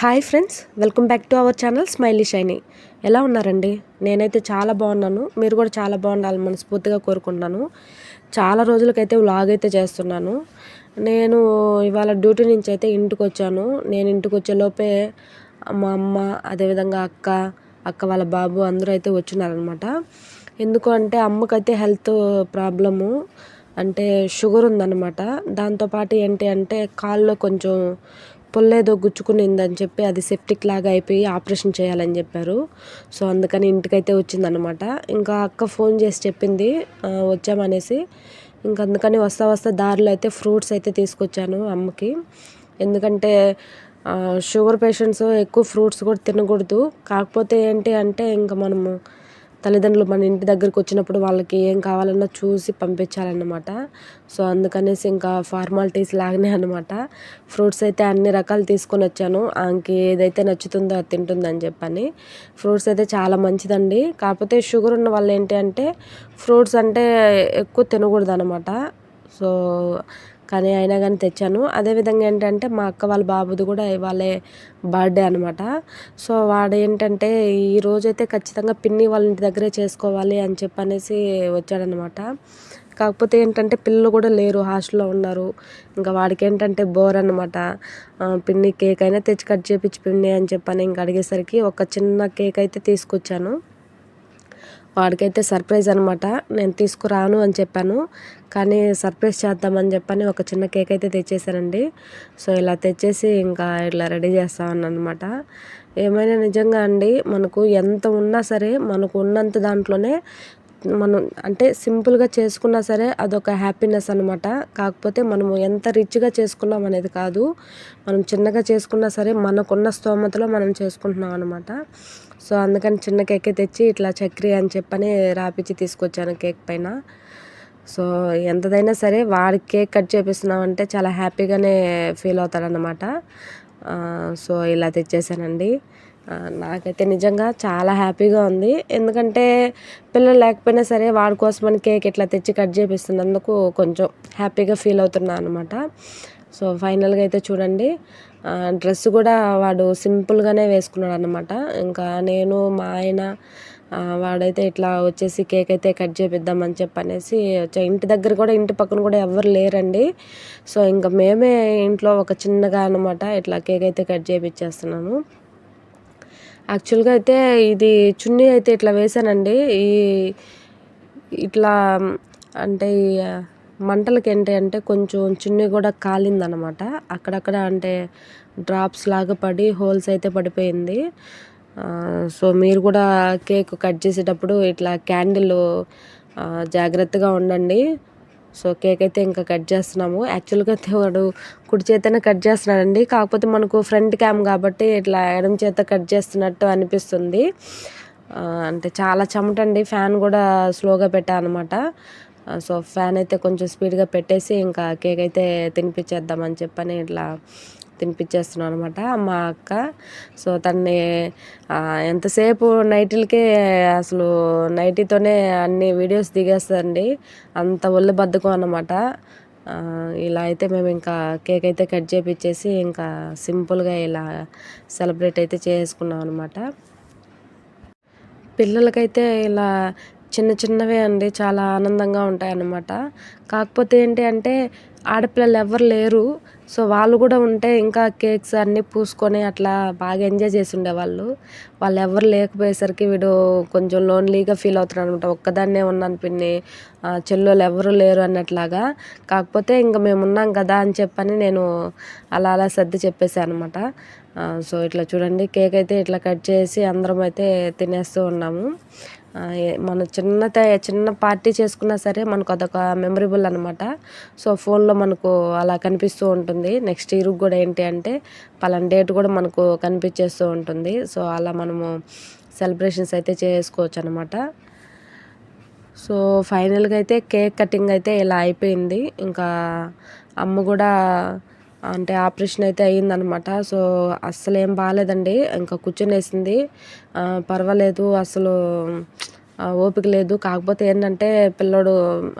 Hi friends welcome back to our channel Smiley Shiny. ఎలా ఉన్నారండి? నేనైతే చాలా బాగున్నాను. మీరు కూడా చాలా బాగుండాలని మనస్ఫూర్తిగా కోరుకుంటున్నాను. చాలా రోజులకైతే వ్లాగ్ అయితే చేస్తున్నాను. నేను ఇవాళ డ్యూటీ నుంచి అయితే ఇంటికి వచ్చాను. నేను ఇంటికి వచ్చేలోపే మా అమ్మ అదేవిధంగా అక్క అక్క వాళ్ళ బాబు అందరూ అయితే వచ్చినారనమాట. ఎందుకు అంటే అమ్మకైతే హెల్త్ ప్రాబ్లము అంటే షుగర్ ఉందన్నమాట దాంతోపాటు ఏంటి అంటే కాల్లో కొంచెం పొల్లేదో గుచ్చుకునిందని చెప్పి అది సెప్టిక్ లాగా అయిపోయి ఆపరేషన్ చేయాలని చెప్పారు. సో అందుకని ఇంటికైతే వచ్చిందనమాట ఇంకా అక్క ఫోన్ చేసి చెప్పింది వచ్చామనేసి. ఇంక అందుకని వస్తా వస్తా దారిలో అయితే ఫ్రూట్స్ అయితే తీసుకొచ్చాను అమ్మకి. ఎందుకంటే షుగర్ పేషెంట్స్ ఎక్కువ ఫ్రూట్స్ కూడా తినకూడదు. కాకపోతే ఏంటి అంటే ఇంకా మనము తల్లిదండ్రులు మన ఇంటి దగ్గరకు వచ్చినప్పుడు వాళ్ళకి ఏం కావాలన్నా చూసి పంపించాలన్నమాట. సో అందుకనేసి ఇంకా ఫార్మాలిటీస్ లాగానే అనమాట ఫ్రూట్స్ అయితే అన్ని రకాలు తీసుకొని వచ్చాను. ఆమెకి ఏదైతే నచ్చుతుందో అది తింటుందని చెప్పని. ఫ్రూట్స్ అయితే చాలా మంచిదండి. కాకపోతే షుగర్ ఉన్న వాళ్ళు ఏంటి అంటే ఫ్రూట్స్ అంటే ఎక్కువ తినకూడదు అనమాట సో కానీ అయినా కానీ తెచ్చాను. అదేవిధంగా ఏంటంటే మా అక్క వాళ్ళ బాబుది కూడా ఇవాళే బర్త్డే అనమాట సో వాడు ఏంటంటే ఈ రోజైతే ఖచ్చితంగా పిన్ని వాళ్ళ ఇంటి దగ్గరే చేసుకోవాలి అని చెప్పనేసి వచ్చాడనమాట కాకపోతే ఏంటంటే పిల్లలు కూడా లేరు హాస్టల్లో ఉన్నారు. ఇంకా వాడికి ఏంటంటే బోర్ అనమాట పిన్ని కేక్ అయినా తెచ్చి కట్ చేపించి పిన్ని అని చెప్పని ఇంకా అడిగేసరికి ఒక చిన్న కేక్ అయితే తీసుకొచ్చాను. వాడికైతే సర్ప్రైజ్ అనమాట నేను తీసుకురాను అని చెప్పాను. కానీ సర్ప్రైజ్ చేద్దామని చెప్పని ఒక చిన్న కేక్ అయితే తెచ్చేసానండి. సో ఇలా తెచ్చేసి ఇంకా ఇట్లా రెడీ చేస్తామని అనమాట ఏమైనా నిజంగా అండి మనకు ఎంత ఉన్నా సరే మనకు ఉన్నంత దాంట్లోనే మనం అంటే సింపుల్గా చేసుకున్నా సరే అదొక హ్యాపీనెస్ అనమాట కాకపోతే మనము ఎంత రిచ్గా చేసుకున్నాం అనేది కాదు. మనం చిన్నగా చేసుకున్నా సరే మనకున్న స్తోమతలో మనం చేసుకుంటున్నాం అనమాట సో అందుకని చిన్న కేకే తెచ్చి ఇట్లా చక్రి అని చెప్పని రాపిచ్చి తీసుకొచ్చాను కేక్ పైన. సో ఎంతదైనా సరే వాడి కేక్ కట్ చేపిస్తున్నామంటే చాలా హ్యాపీగానే ఫీల్ అవుతాడనమాట సో ఇలా తెచ్చేసానండి. నాకైతే నిజంగా చాలా హ్యాపీగా ఉంది. ఎందుకంటే పిల్లలు లేకపోయినా సరే వాడి కోసమని కేక్ ఇట్లా తెచ్చి కట్ చేపిస్తున్నందుకు కొంచెం హ్యాపీగా ఫీల్ అవుతున్నా అనమాట సో ఫైనల్గా అయితే చూడండి. డ్రెస్ కూడా వాడు సింపుల్గానే వేసుకున్నాడు అనమాట ఇంకా నేను మా ఆయన వాడైతే ఇట్లా వచ్చేసి కేక్ అయితే కట్ చేపిద్దామని చెప్పి అనేసి ఇంటి దగ్గర కూడా ఇంటి పక్కన కూడా ఎవరు లేరండి. సో ఇంకా మేమే ఇంట్లో ఒక చిన్నగా అనమాట ఇట్లా కేక్ అయితే కట్ చేపిచ్చేస్తున్నాము. యాక్చువల్గా అయితే ఇది చున్నీ అయితే ఇట్లా వేసానండి. ఈ ఇట్లా అంటే మంటలకి ఏంటి అంటే కొంచెం చున్నీ కూడా కాలిందనమాట. అక్కడక్కడ అంటే డ్రాప్స్ లాగా పడి హోల్స్ అయితే పడిపోయింది. సో మీరు కూడా కేక్ కట్ చేసేటప్పుడు ఇట్లా క్యాండిల్ జాగ్రత్తగా ఉండండి. సో కేక్ అయితే ఇంకా కట్ చేస్తున్నాము. యాక్చువల్గా అయితే వాడు కుడి చేతనే కట్ చేస్తున్నాడండి. కాకపోతే మనకు ఫ్రంట్ క్యామ్ కాబట్టి ఇట్లా ఎడమ చేత కట్ చేస్తున్నట్టు అనిపిస్తుంది. అంటే చాలా చెమటండి. ఫ్యాన్ కూడా స్లోగా పెట్టా అనమాట సో ఫ్యాన్ అయితే కొంచెం స్పీడ్గా పెట్టేసి ఇంకా కేక్ అయితే తినిపించేద్దామని చెప్పని ఇట్లా తినిపించేస్తున్నాను అనమాట మా అక్క. సో తన్ని ఎంతసేపు నైటీలకే అసలు నైటీతోనే అన్ని వీడియోస్ దిగేస్తారండి అంత ఒళ్ళు బద్ధకం అనమాట ఇలా అయితే మేము ఇంకా కేక్ అయితే కట్ చేపించేసి ఇంకా సింపుల్గా ఇలా సెలబ్రేట్ అయితే చేసుకున్నాం అనమాట పిల్లలకైతే ఇలా చిన్న చిన్నవే అండి చాలా ఆనందంగా ఉంటాయన్నమాట. కాకపోతే ఏంటి అంటే ఆడపిల్లలు ఎవరు లేరు. సో వాళ్ళు కూడా ఉంటే ఇంకా కేక్స్ అన్నీ పూసుకొని అట్లా బాగా ఎంజాయ్ చేసి ఉండేవాళ్ళు వాళ్ళు ఎవరు లేకపోయేసరికి వీడు కొంచెం లోన్లీగా ఫీల్ అవుతున్నాడు అనమాట ఒక్కదాన్నే ఉన్నాను పిన్ని చెల్లెలు ఎవరు లేరు అన్నట్లాగా. కాకపోతే ఇంకా మేము ఉన్నాం కదా అని చెప్పని నేను అలా అలా సర్ది చెప్పేసాను అనమాట సో ఇట్లా చూడండి కేక్ అయితే ఇట్లా కట్ చేసి అందరం అయితే తినేస్తూ ఉన్నాము. మన చిన్న చిన్న పార్టీ చేసుకున్నా సరే మనకు అదొక మెమరబుల్ అనమాట సో ఫోన్లో మనకు అలా కనిపిస్తూ ఉంటుంది. నెక్స్ట్ ఇయర్కి కూడా ఏంటి అంటే పలానా డేట్ కూడా మనకు కనిపించేస్తూ ఉంటుంది. సో అలా మనము సెలబ్రేషన్స్ అయితే చేసుకోవచ్చు అనమాట సో ఫైనల్గా అయితే కేక్ కటింగ్ అయితే ఇలా అయిపోయింది. ఇంకా అమ్మ కూడా అంటే ఆపరేషన్ అయితే అయ్యిందనమాట. సో అస్సలు ఏం బాగాలేదండి ఇంకా కూర్చునేసింది. పర్వాలేదు అసలు ఓపిక లేదు. కాకపోతే ఏంటంటే పిల్లోడు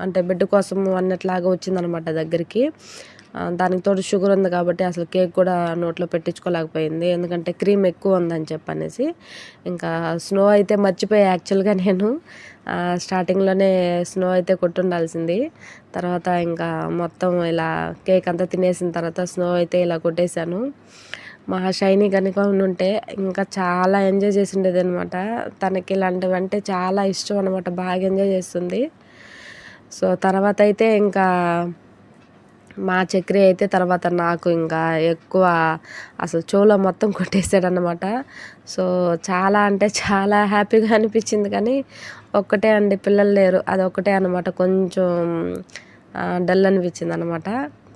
అంటే బిడ్డ కోసం అన్నట్లాగా వచ్చిందనమాట దగ్గరికి. దానికి తోడు షుగర్ ఉంది కాబట్టి అసలు కేక్ కూడా నోట్లో పెట్టించుకోలేకపోయింది. ఎందుకంటే క్రీమ్ ఎక్కువ ఉందని చెప్పనేసి ఇంకా స్నో అయితే మర్చిపోయా యాక్చువల్గా నేను. స్టార్టింగ్లోనే స్నో అయితే కొట్టుండాల్సింది. తర్వాత ఇంకా మొత్తం ఇలా కేక్ అంతా తినేసిన తర్వాత స్నో అయితే ఇలా కొట్టేశాను. మా షైనీ కనుక ఉంటే ఇంకా చాలా ఎంజాయ్ చేసిండేది అనమాట తనకి ఇలాంటివి అంటే చాలా ఇష్టం అనమాట బాగా ఎంజాయ్ చేస్తుంది. సో తర్వాత అయితే ఇంకా మా చక్రి అయితే తర్వాత నాకు ఇంకా ఎక్కువ అసలు చెవులో మొత్తం కొట్టేసాడనమాట సో చాలా అంటే చాలా హ్యాపీగా అనిపించింది కానీ ఒక్కటే అండి పిల్లలు లేరు. అది ఒక్కటే అనమాట కొంచెం డల్ అనిపించింది అనమాట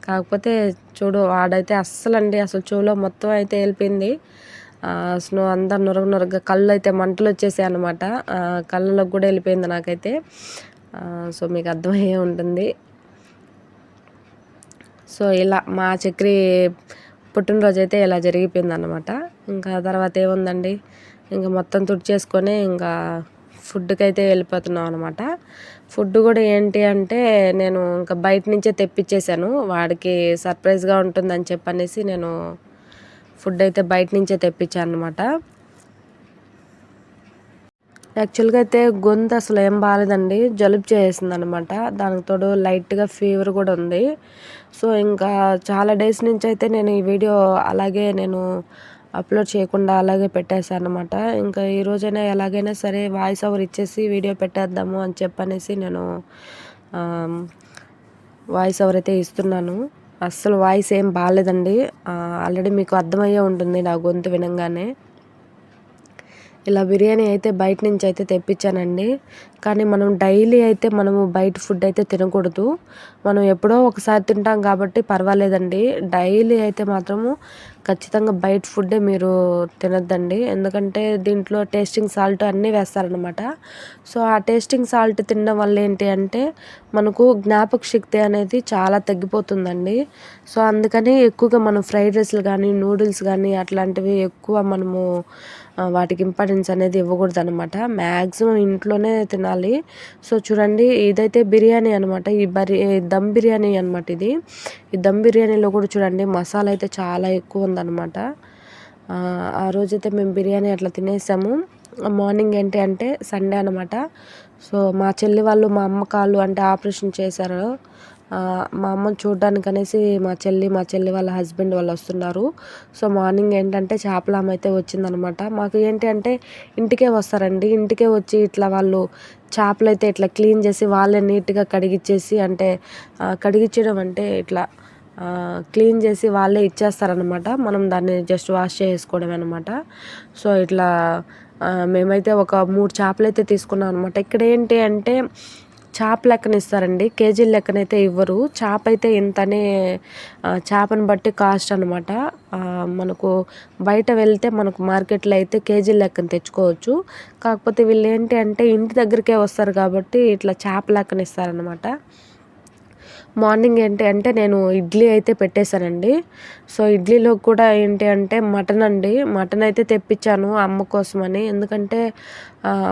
కాకపోతే చూడు వాడైతే అస్సలండి అసలు చెవులో మొత్తం అయితే వెళ్ళిపోయింది స్నో అంతా నురగ నురగ కళ్ళు అయితే మంటలు వచ్చేసాయి అనమాట కళ్ళలోకి కూడా వెళ్ళిపోయింది నాకైతే. సో మీకు అర్థమయ్యే ఉంటుంది. సో ఇలా మా చక్రి పుట్టినరోజు అయితే ఇలా జరిగిపోయింది అనమాట ఇంకా తర్వాత ఏముందండి? ఇంకా మొత్తం తుడిచేసుకొని ఇంకా ఫుడ్కి అయితే వెళ్ళిపోతున్నాం అనమాట ఫుడ్ కూడా ఏంటి అంటే నేను ఇంకా బయట నుంచే తెప్పించేశాను వాడికి సర్ప్రైజ్గా ఉంటుందని చెప్పనేసి నేను ఫుడ్ అయితే బయట నుంచే తెప్పించాను అనమాట యాక్చువల్గా అయితే గొంతు అసలు ఏం బాగాలేదండి జలుబు చేసింది అనమాట దానికి తోడు లైట్గా ఫీవర్ కూడా ఉంది. సో ఇంకా చాలా డేస్ నుంచి అయితే నేను ఈ వీడియో అలాగే నేను అప్లోడ్ చేయకుండా అలాగే పెట్టేశాను అనమాట ఇంకా ఈ రోజైనా ఎలాగైనా సరే వాయిస్ ఓవర్ ఇచ్చేసి వీడియో పెట్టేద్దాము అని చెప్పనేసి నేను వాయిస్ ఓవర్ అయితే ఇస్తున్నాను. అస్సలు వాయిస్ ఏం బాగాలేదండి ఆల్రెడీ మీకు అర్థమయ్యే ఉంటుంది నా గొంతు వినంగానే. ఇలా బిర్యానీ అయితే బయట నుంచి అయితే తెప్పించానండి. కానీ మనం డైలీ అయితే మనము బయట ఫుడ్ అయితే తినకూడదు. మనం ఎప్పుడో ఒకసారి తింటాం కాబట్టి పర్వాలేదండి. డైలీ అయితే మాత్రము ఖచ్చితంగా బయట ఫుడ్డే మీరు తినద్దండి. ఎందుకంటే దీంట్లో టేస్టింగ్ సాల్ట్ అన్నీ వేస్తారనమాట సో ఆ టేస్టింగ్ సాల్ట్ తినడం వల్ల ఏంటి అంటే మనకు జ్ఞాపక శక్తి అనేది చాలా తగ్గిపోతుందండి. సో అందుకని ఎక్కువగా మనం ఫ్రైడ్ రైస్లు కానీ నూడిల్స్ కానీ అట్లాంటివి ఎక్కువ మనము వాటికి ఇంపార్టెన్స్ అనేది ఇవ్వకూడదు అనమాట మ్యాక్సిమం ఇంట్లోనే తినాలి. సో చూడండి ఇదైతే బిర్యానీ అనమాట ఈ బరి దమ్ బిర్యానీ అనమాట ఇది. ఈ దమ్ బిర్యానీలో కూడా చూడండి మసాలా అయితే చాలా ఎక్కువ ఉందన్నమాట. ఆ, ఆ రోజైతే మేము బిర్యానీ అట్లా తినేసాము. మార్నింగ్ ఏంటి అంటే సండే అనమాట సో మా చెల్లి వాళ్ళు మా అమ్మకాలు అంటే ఆపరేషన్ చేశారు. మా అమ్మని చూడడానికి అనేసి మా చెల్లి మా చెల్లి వాళ్ళ హస్బెండ్ వాళ్ళు వస్తున్నారు. సో మార్నింగ్ ఏంటంటే చేపల ఆమె అయితే వచ్చిందనమాట. మాకు ఏంటి అంటే ఇంటికే వస్తారండి. ఇంటికే వచ్చి ఇట్లా వాళ్ళు చేపలు అయితే ఇట్లా క్లీన్ చేసి వాళ్ళే నీట్గా కడిగిచ్చేసి అంటే కడిగిచ్చడం అంటే ఇట్లా క్లీన్ చేసి వాళ్ళే ఇచ్చేస్తారనమాట. మనం దాన్ని జస్ట్ వాష్ చేసుకోవడం అనమాట. సో ఇట్లా మేమైతే ఒక మూడు చేపలు అయితే తీసుకున్నాం అనమాట ఇక్కడ ఏంటి అంటే చేప లెక్కన ఇస్తారండి కేజీల లెక్కనైతే ఇవ్వరు. చేప అయితే ఇంతనే చేపను బట్టి కాస్ట్ అనమాట మనకు బయట వెళ్తే మనకు మార్కెట్లో అయితే కేజీల లెక్కన తెచ్చుకోవచ్చు. కాకపోతే వీళ్ళు ఏంటి అంటే ఇంటి దగ్గరికే వస్తారు కాబట్టి ఇట్లా చేప లెక్కన ఇస్తారనమాట మార్నింగ్ ఏంటి అంటే నేను ఇడ్లీ అయితే పెట్టేశానండి. సో ఇడ్లీలో కూడా ఏంటి అంటే మటన్ అండి. మటన్ అయితే తెప్పించాను అమ్మ కోసమని. ఎందుకంటే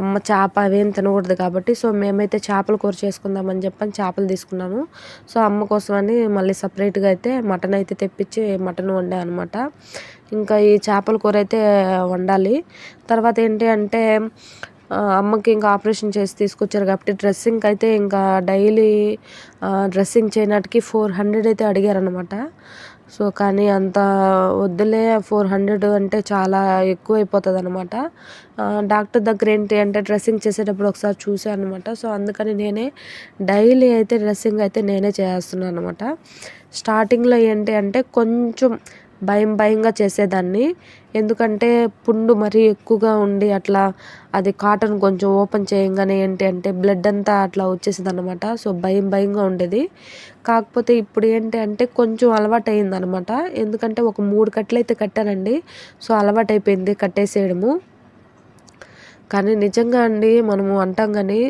అమ్మ చేప అవేం తినకూడదు కాబట్టి. సో మేమైతే చేపల కూర చేసుకుందామని చెప్పని చేపలు తీసుకున్నాము. సో అమ్మ కోసమని మళ్ళీ సపరేట్గా అయితే మటన్ అయితే తెప్పించి మటన్ వండా అనమాట. ఇంకా ఈ చేపల కూర అయితే వండాలి. తర్వాత ఏంటి అంటే అమ్మకి ఇంకా ఆపరేషన్ చేసి తీసుకొచ్చారు కాబట్టి డ్రెస్సింగ్ అయితే ఇంకా డైలీ డ్రెస్సింగ్ చేయనాటికి ఫోర్ హండ్రెడ్ అయితే అడిగారనమాట సో కానీ అంత వద్దులే ఫోర్ హండ్రెడ్ అంటే చాలా ఎక్కువ అయిపోతుంది అనమాట డాక్టర్ దగ్గర ఏంటి అంటే డ్రెస్సింగ్ చేసేటప్పుడు ఒకసారి చూసాను అనమాట సో అందుకని నేనే డైలీ అయితే డ్రెస్సింగ్ అయితే నేనే చేస్తున్నాను అనమాట స్టార్టింగ్లో ఏంటి అంటే కొంచెం భయం భయంగా చేసేదాన్ని. ఎందుకంటే పుండు మరీ ఎక్కువగా ఉండి అట్లా అది కాటన్ కొంచెం ఓపెన్ చేయంగానే ఏంటి అంటే బ్లడ్ అంతా అట్లా వచ్చేసింది అనమాట సో భయం భయంగా ఉండేది. కాకపోతే ఇప్పుడు ఏంటి అంటే కొంచెం అలవాటు అయింది అనమాట ఎందుకంటే ఒక మూడు కట్టలు అయితే కట్టానండి. సో అలవాటు అయిపోయింది కట్టేసేయడము. కానీ నిజంగా అండి మనము అంటాం కానీ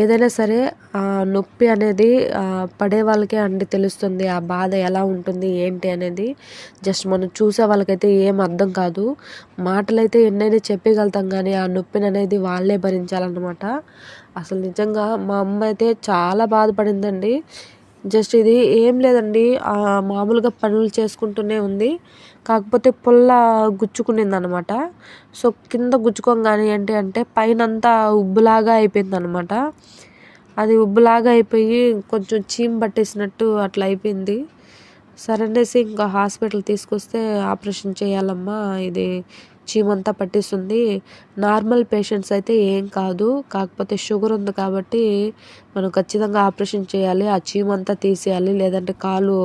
ఏదైనా సరే ఆ నొప్పి అనేది పడే వాళ్ళకే అండి తెలుస్తుంది. ఆ బాధ ఎలా ఉంటుంది ఏంటి అనేది. జస్ట్ మనం చూసే వాళ్ళకైతే ఏం అర్థం కాదు. మాటలైతే ఎన్నైనా చెప్పగలుగుతాం కానీ ఆ నొప్పిని అనేది వాళ్ళే భరించాలన్నమాట. అసలు నిజంగా మా అమ్మ అయితే చాలా బాధపడిందండి. జస్ట్ ఇది ఏం లేదండి. మామూలుగా పనులు చేసుకుంటూనే ఉంది. కాకపోతే పుల్ల గుచ్చుకునింది అనమాట సో కింద గుచ్చుకోగానే ఏంటి అంటే పైన అంతా ఉబ్బులాగా అయిపోయింది అనమాట అది ఉబ్బులాగా అయిపోయి కొంచెం చీమ పట్టేసినట్టు అట్లా అయిపోయింది. సరే అనేసి ఇంకా హాస్పిటల్ తీసుకొస్తే ఆపరేషన్ చేయాలమ్మా ఇది చీమంతా పట్టేస్తుంది. నార్మల్ పేషెంట్స్ అయితే ఏం కాదు. కాకపోతే షుగర్ ఉంది కాబట్టి మనం ఖచ్చితంగా ఆపరేషన్ చేయాలి. ఆ చీమంతా తీసేయాలి. లేదంటే కాలు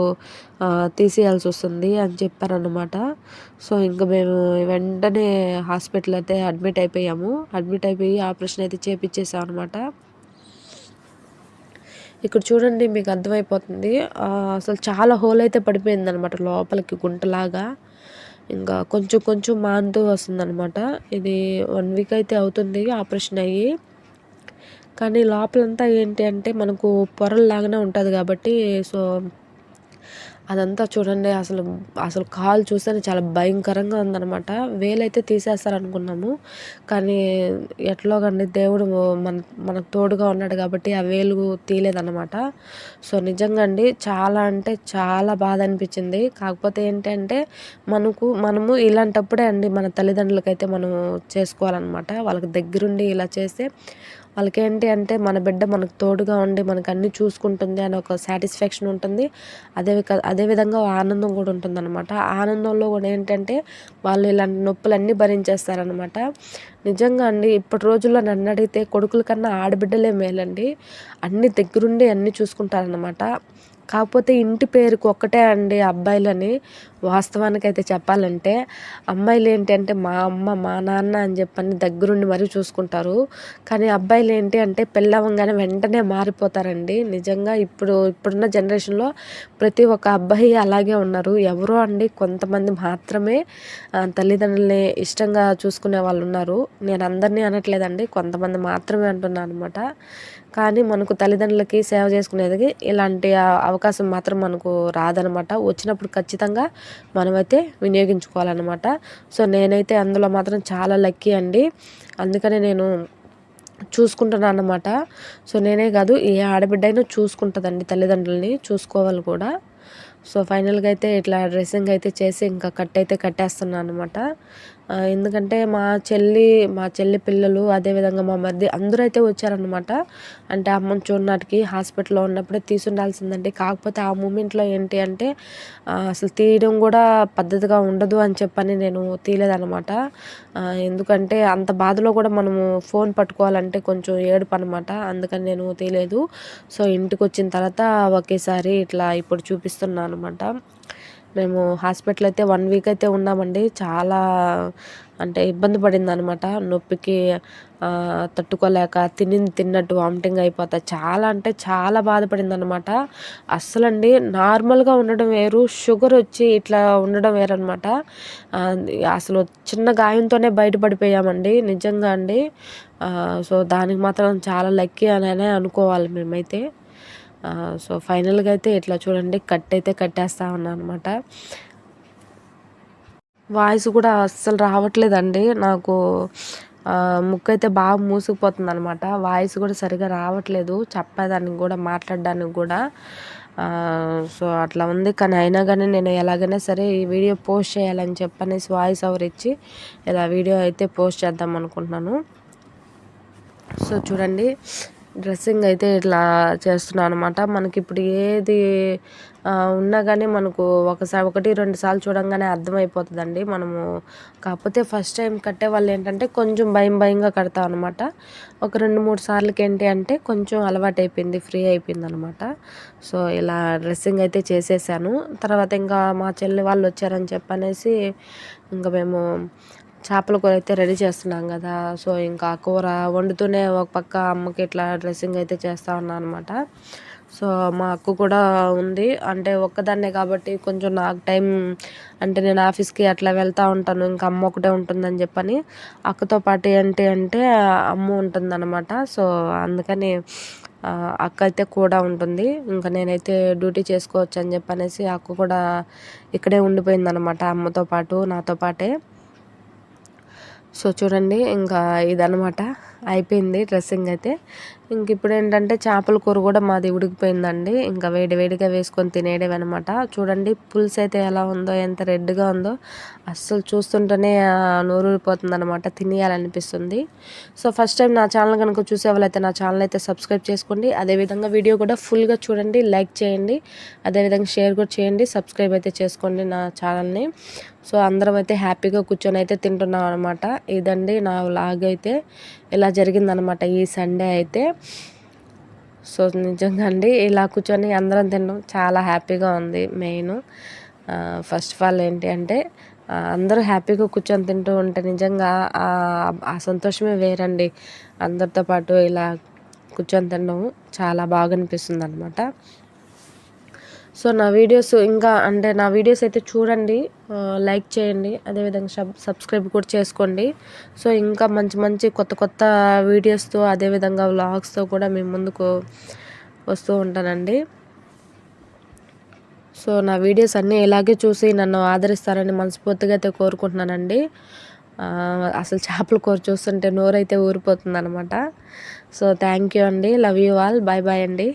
తీసేయాల్సి వస్తుంది అని చెప్పారనమాట సో ఇంకా మేము వెంటనే హాస్పిటల్ అయితే అడ్మిట్ అయిపోయాము. అడ్మిట్ అయిపోయి ఆపరేషన్ అయితే చేపించేసాం అనమాట ఇక్కడ చూడండి మీకు అర్థమైపోతుంది. అసలు చాలా హోల్ అయితే పడిపోయింది అనమాట లోపలికి గుంటలాగా. ఇంకా కొంచెం కొంచెం మానుతూ వస్తుందనమాట ఇది వన్ వీక్ అయితే అవుతుంది ఆపరేషన్ అయ్యి. కానీ లోపలంతా ఏంటి అంటే మనకు పొరల్లాగానే ఉంటుంది కాబట్టి సో అదంతా చూడండి అసలు అసలు కాలు చూస్తేనే చాలా భయంకరంగా ఉందనమాట వేలైతే తీసేస్తారనుకున్నాము. కానీ ఎట్లాగండి దేవుడు మన మనకు తోడుగా ఉన్నాడు కాబట్టి ఆ వేలు తీయలేదన్నమాట. సో నిజంగా అండి చాలా అంటే చాలా బాధ అనిపించింది. కాకపోతే ఏంటంటే మనకు మనము ఇలాంటప్పుడే అండి మన తల్లిదండ్రులకైతే మనం చేసుకోవాలన్నమాట. వాళ్ళకి దగ్గరుండి ఇలా చేస్తే వాళ్ళకేంటి అంటే మన బిడ్డ మనకు తోడుగా ఉండి మనకు అన్నీ చూసుకుంటుంది అని ఒక సాటిస్ఫాక్షన్ ఉంటుంది. అదే అదేవిధంగా ఆనందం కూడా ఉంటుంది అనమాట ఆనందంలో కూడా ఏంటంటే వాళ్ళు ఇలాంటి నొప్పులన్నీ భరించేస్తారనమాట నిజంగా అండి ఇప్పటి రోజుల్లో నన్ను అడిగితే కొడుకుల కన్నా ఆడబిడ్డలే మేలండి. అన్ని దగ్గరుండి అన్నీ చూసుకుంటారనమాట కాకపోతే ఇంటి పేరుకు ఒక్కటే అండి అబ్బాయిలని వాస్తవానికి అయితే చెప్పాలంటే అమ్మాయిలు ఏంటి అంటే మా అమ్మ మా నాన్న అని చెప్పని దగ్గరుండి మరీ చూసుకుంటారు. కానీ అబ్బాయిలు ఏంటి అంటే పెళ్ళవంగానే వెంటనే మారిపోతారండి. నిజంగా ఇప్పుడు ఇప్పుడున్న జనరేషన్లో ప్రతి ఒక్క అబ్బాయి అలాగే ఉన్నారు. ఎవరో అండి కొంతమంది మాత్రమే తల్లిదండ్రులని ఇష్టంగా చూసుకునే వాళ్ళు ఉన్నారు. నేను అందరినీ అనట్లేదండి. కొంతమంది మాత్రమే అంటున్నాను అనమాట కానీ మనకు తల్లిదండ్రులకి సేవ చేసుకునేది ఇలాంటి అవకాశం మాత్రం మనకు రాదనమాట. వచ్చినప్పుడు ఖచ్చితంగా మనమైతే వినియోగించుకోవాలన్నమాట. సో నేనైతే అందులో మాత్రం చాలా లక్కీ అండి. అందుకనే నేను చూసుకుంటున్నాను అన్నమాట. సో నేనే కాదు ఏ ఆడబిడ్డ అయినా చూసుకుంటుందండి తల్లిదండ్రులని చూసుకోవాలి కూడా. సో ఫైనల్గా అయితే ఇట్లా డ్రెస్సింగ్ అయితే చేసి ఇంకా కట్ అయితే కట్టేస్తున్నాను అనమాట ఎందుకంటే మా చెల్లి మా చెల్లి పిల్లలు అదేవిధంగా మా మరిది అందరూ అయితే వచ్చారనమాట అంటే అమ్మని చూడడానికి హాస్పిటల్లో ఉన్నప్పుడే తీసుండాల్సిందండి. కాకపోతే ఆ మూమెంట్లో ఏంటి అంటే అసలు తీయడం కూడా పద్ధతిగా ఉండదు అని చెప్పని నేను తీయలేదనమాట ఎందుకంటే అంత బాధలో కూడా మనము ఫోన్ పట్టుకోవాలంటే కొంచెం ఏడుపు అనమాట అందుకని నేను తీయలేదు. సో ఇంటికి వచ్చిన తర్వాత ఒకేసారి ఇట్లా ఇప్పుడు చూపిస్తున్నాను అనమాట మేము హాస్పిటల్ అయితే వన్ వీక్ అయితే ఉన్నామండి. చాలా అంటే ఇబ్బంది పడింది అనమాట నొప్పికి తట్టుకోలేక తినింది తిన్నట్టు వామిటింగ్ అయిపోతా. చాలా అంటే చాలా బాధపడింది అనమాట అస్సలండి నార్మల్గా ఉండడం వేరు షుగర్ వచ్చి ఇట్లా ఉండడం వేరు అనమాట అసలు చిన్న గాయంతోనే బయటపడిపోయామండి. నిజంగా అండి. సో దానికి మాత్రం చాలా లక్కీ అని అనుకోవాలి మేమైతే. సో ఫైనల్గా అయితే ఇట్లా చూడండి కట్ అయితే కట్టేస్తా ఉన్నాను అనమాట వాయిస్ కూడా అస్సలు రావట్లేదండి. నాకు ముక్కు అయితే బాగా మూసుకుపోతుంది అనమాట వాయిస్ కూడా సరిగా రావట్లేదు. చెప్పేదానికి కూడా మాట్లాడడానికి కూడా. సో అట్లా ఉంది. కానీ అయినా కానీ నేను ఎలాగైనా సరే ఈ వీడియో పోస్ట్ చేయాలని చెప్పనేసి వాయిస్ ఓవర్ ఇచ్చి ఇలా వీడియో అయితే పోస్ట్ చేద్దాం అనుకుంటున్నాను. సో చూడండి డ్రెస్సింగ్ అయితే ఇట్లా చేస్తున్నాను అనమాట మనకి ఇప్పుడు ఏది ఉన్నా కానీ మనకు ఒకసారి ఒకటి రెండు సార్లు చూడంగానే అర్థమైపోతుందండి మనము. కాకపోతే ఫస్ట్ టైం కట్టే వాళ్ళు ఏంటంటే కొంచెం భయం భయంగా కడతాం అనమాట ఒక రెండు మూడు సార్లకి ఏంటి అంటే కొంచెం అలవాటు అయిపోయింది ఫ్రీ అయిపోయింది అనమాట సో ఇలా డ్రెస్సింగ్ అయితే చేసేసాను. తర్వాత ఇంకా మా చెల్లి వాళ్ళు వచ్చారని చెప్పనేసి ఇంకా మేము చేపల కూర అయితే రెడీ చేస్తున్నాం కదా. సో ఇంకా కూర వండుతూనే ఒక పక్క అమ్మకి ఇట్లా డ్రెస్సింగ్ అయితే చేస్తూ ఉన్నాను అనమాట సో మా అక్క కూడా ఉంది. అంటే ఒక్కదాన్నే కాబట్టి కొంచెం నాకు టైం అంటే నేను ఆఫీస్కి అట్లా వెళ్తూ ఉంటాను. ఇంకా అమ్మ ఒకటే ఉంటుందని చెప్పని అక్కతో పాటు ఏంటి అంటే అమ్మ ఉంటుందన్నమాట. సో అందుకని అక్క అయితే కూడా ఉంటుంది. ఇంకా నేనైతే డ్యూటీ చేసుకోవచ్చు అని చెప్పనేసి అక్క కూడా ఇక్కడే ఉండిపోయిందనమాట అమ్మతో పాటు నాతో పాటే. సో చూడండి ఇంకా ఇదనమాట అయిపోయింది డ్రెస్సింగ్ అయితే. ఇంక ఇప్పుడు ఏంటంటే చేపల కూర కూడా మాది ఉడికిపోయిందండి. ఇంకా వేడి వేడిగా వేసుకొని తినేయడం అనమాట చూడండి పులుసు అయితే ఎలా ఉందో ఎంత రెడ్గా ఉందో. అస్సలు చూస్తుంటేనే నోరూరిపోతుంది అనమాట తినేయాలనిపిస్తుంది. సో ఫస్ట్ టైం నా ఛానల్ కనుక చూసే వాళ్ళైతే నా ఛానల్ అయితే సబ్స్క్రైబ్ చేసుకోండి. అదేవిధంగా వీడియో కూడా ఫుల్గా చూడండి లైక్ చేయండి. అదేవిధంగా షేర్ కూడా చేయండి సబ్స్క్రైబ్ అయితే చేసుకోండి నా ఛానల్ని. సో అందరం అయితే హ్యాపీగా కూర్చొని అయితే తింటున్నాం అనమాట ఇదండి నా లాగ్ అయితే ఇలా జరిగిందనమాట ఈ సండే అయితే. సో నిజంగా అండి ఇలా కూర్చొని అందరం తినడం చాలా హ్యాపీగా ఉంది మెయిన్. ఫస్ట్ ఆఫ్ ఆల్ ఏంటి అంటే అందరూ హ్యాపీగా కూర్చొని తింటూ ఉంటే నిజంగా ఆ సంతోషమే వేరండి. అందరితో పాటు ఇలా కూర్చొని తినడం చాలా బాగా అనిపిస్తుంది అనమాట సో నా వీడియోస్ ఇంకా అంటే నా వీడియోస్ అయితే చూడండి లైక్ చేయండి అదేవిధంగా సబ్ సబ్స్క్రైబ్ కూడా చేసుకోండి. సో ఇంకా మంచి మంచి కొత్త కొత్త వీడియోస్తో అదేవిధంగా వ్లాగ్స్తో కూడా మీ ముందుకు వస్తూ ఉంటానండి. సో నా వీడియోస్ అన్నీ ఇలాగే చూసి నన్ను ఆదరిస్తారని మనస్ఫూర్తిగా అయితే కోరుకుంటున్నానండి. అసలు చేపల కూర చూస్తుంటే నోరైతే ఊరిపోతుంది అనమాట సో థ్యాంక్ యూ అండి. Love you all. Bye bye అండి.